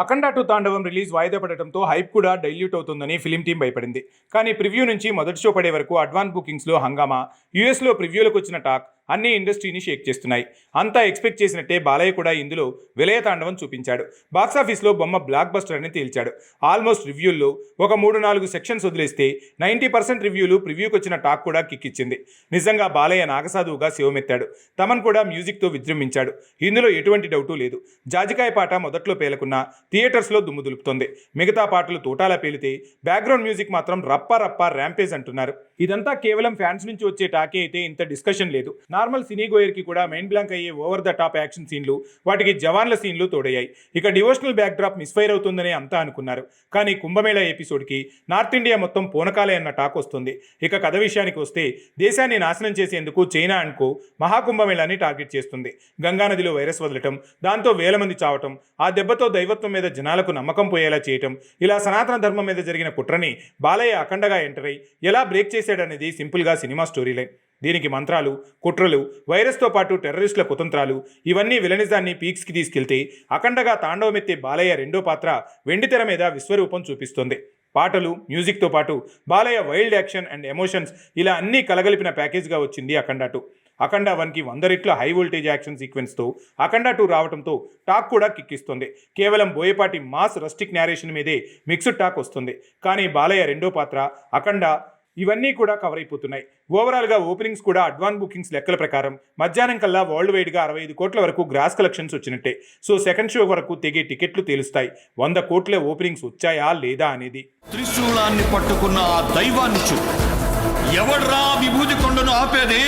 అఖండ to తాండవం release వాయిదా పడటంతో హైప్ కూడా డైల్యూట్ అవుతుందని ఫిలిం టీం భయపడింది. కానీ ప్రివ్యూ నుంచి మొదటి షో పడే వరకు అడ్వాన్స్ బుకింగ్స్లో హంగామా యూఎస్లో ప్రివ్యూలకు వచ్చిన టాక్ అన్ని ఇండస్ట్రీని షేక్ చేస్తున్నాయి. అంతా ఎక్స్పెక్ట్ చేసినట్టే బాలయ్య కూడా ఇందులో విలయ తాండవం చూపించాడు బాక్సాఫీస్లో బొమ్మ బ్లాక్ బస్టర్ అని తేల్చాడు. ఆల్మోస్ట్ రివ్యూల్లో ఒక మూడు నాలుగు సెక్షన్స్ వదిలేస్తే నైంటీ పర్సెంట్ రివ్యూలు ప్రివ్యూకి వచ్చిన టాక్ కూడా కిక్కిచ్చింది. నిజంగా బాలయ్య నాగసాధువుగా శివమెత్తాడు. తమన్ కూడా మ్యూజిక్తో విజృంభించాడు. ఇందులో ఎటువంటి డౌటు లేదు. జాజికాయ పాట మొదట్లో పేలకున్న థియేటర్స్లో దుమ్ము దులుపుతోంది. మిగతా పాటలు తోటాలా పేలితే బ్యాక్గ్రౌండ్ మ్యూజిక్ మాత్రం రప్ప రప్ప ర్యాంపేజ్ అంటున్నారు. ఇదంతా కేవలం ఫ్యాన్స్ నుంచి వచ్చే టాకే అయితే ఇంత డిస్కషన్ లేదు. నార్మల్ సినీ గోయర్కి కూడా మైండ్ బ్లాంక్ అయ్యే ఓవర్ ద టాప్ యాక్షన్ సీన్లు వాటికి జవాన్ల సీన్లు తోడయ్యాయి. ఇక డివోషనల్ బ్యాక్ డ్రాప్ మిస్ఫైర్ అవుతుందని అంతా అనుకున్నారు. కానీ కుంభమేళా ఎపిసోడ్కి నార్త్ ఇండియా మొత్తం పూనకాలే అన్న టాక్ వస్తుంది. ఇక కథ విషయానికి వస్తే దేశాన్ని నాశనం చేసేందుకు చైనా అనుకో మహాకుంభమేళాని టార్గెట్ చేస్తుంది. గంగానదిలో వైరస్ వదలటం దాంతో వేల మంది చావటం ఆ దెబ్బతో దైవత్వం మీద జనాలకు నమ్మకం పోయేలా చేయటం ఇలా సనాతన ధర్మం మీద జరిగిన కుట్రని బాలయ్య అఖండగా ఎంటర్ అయి ఎలా బ్రేక్ చేశాడనేది సింపుల్గా సినిమా స్టోరీ లైన్. దీనికి మంత్రాలు కుట్రలు వైరస్తో పాటు టెర్రరిస్టుల కుతంత్రాలు ఇవన్నీ విలనిజాన్ని పీక్స్కి తీసుకెళ్తే అఖండగా తాండవమెత్తే బాలయ్య రెండో పాత్ర వెండితెర మీద విశ్వరూపం చూపిస్తుంది. పాటలు మ్యూజిక్తో పాటు Balayya wild action and emotions ఇలా అన్నీ కలగలిపిన ప్యాకేజ్గా వచ్చింది అఖండ టూ. అఖండ వన్కి వంద రెట్ల హై వోల్టేజ్ యాక్షన్ సీక్వెన్స్తో అఖండ టూ రావడంతో టాక్ కూడా కిక్కిస్తుంది. కేవలం బోయపాటి మాస్ రస్టిక్ నేరేషన్ మీదే మిక్స్డ్ టాక్ వస్తుంది. కానీ బాలయ్య రెండో పాత్ర అఖండ ఇవన్నీ కూడా కవర్ అయిపోతున్నాయి. ఓవరాల్గా ఓపెనింగ్స్ కూడా అడ్వాన్స్ బుకింగ్స్ లెక్కల ప్రకారం మధ్యాహ్నం కల్లా వరల్డ్ వైడ్గా అరవై ఐదు కోట్ల వరకు గ్రాస్ కలెక్షన్స్ వచ్చినట్టే. సో సెకండ్ షో వరకు తెగే టికెట్లు తేలుస్తాయి. వంద కోట్ల ఓపెనింగ్స్ వచ్చాయా లేదా అనేది. త్రిశూలాన్ని పట్టుకున్న ఆ దైవాన్ని ఎవడ్రా విభూతి కొండను ఆపేది?